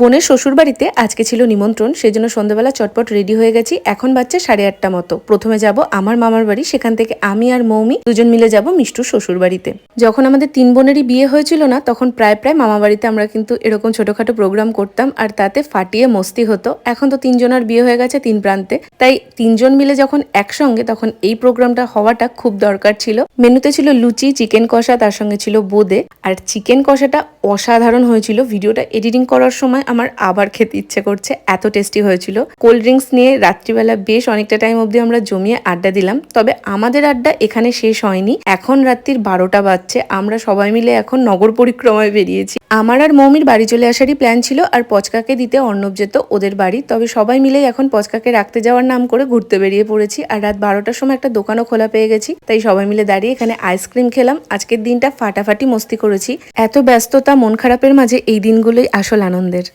বোনের শ্বশুর বাড়িতে আজকে ছিল নিমন্ত্রণ সেই জন্য সন্ধ্যাবেলা চটপট রেডি হয়ে গেছি। এখন বাচ্চা সাড়ে আটটা মতো। প্রথমে যাব আমার মামার বাড়ি, সেখান থেকে আমি আর মৌমি দুজন মিলে যাব মিষ্টুর শ্বশুর বাড়িতে যখন আমাদের তিন বোনেরই বিয়ে হয়েছিল না, তখন প্রায় প্রায় মামা বাড়িতে আমরা কিন্তু এরকম ছোটখাটো প্রোগ্রাম করতাম আর তাতে ফাটিয়ে মস্তি হতো। এখন তো তিনজনের বিয়ে হয়ে গেছে তিন প্রান্তে। তাই তিনজন মিলে যখন একসঙ্গে, তখন এই প্রোগ্রামটা হওয়াটা খুব দরকার ছিল। মেনুতে ছিল লুচি, চিকেন কষা, তার সঙ্গে ছিল বোদে। আর চিকেন কষাটা অসাধারণ হয়েছিল ভিডিওটা। এডিটিং করার সময় আমার আবার খেতে ইচ্ছে করছে। এত টেস্টি হয়েছিল। কোল্ড ড্রিঙ্কস নিয়ে রাত্রিবেলা বেশ অনেকটা টাইম অবধি আমরা জমিয়ে আড্ডা দিলাম। তবে আমাদের আড্ডা এখানে শেষ হয়নি। এখন রাত্রির বারোটা বাজছে। আমরা সবাই মিলে এখন নগর পরিক্রমায় বেরিয়েছি। আমার আর মৌমির বাড়ি চলে আসারই প্ল্যান ছিল আর পচকাকে দিতে অর্ণব যেত ওদের বাড়ি। তবে সবাই মিলে এখন পচকাকে রাখতে যাওয়ার নাম করে ঘুরতে বেরিয়ে পড়েছি আর রাত বারোটার সময় একটা দোকানও খোলা পেয়ে গেছি। তাই সবাই মিলে দাঁড়িয়ে এখানে আইসক্রিম খেলাম। আজকের দিনটা ফাটাফাটি মস্তি করেছি। এত ব্যস্ততা, মন খারাপের মাঝে এই দিনগুলোই আসল আনন্দের।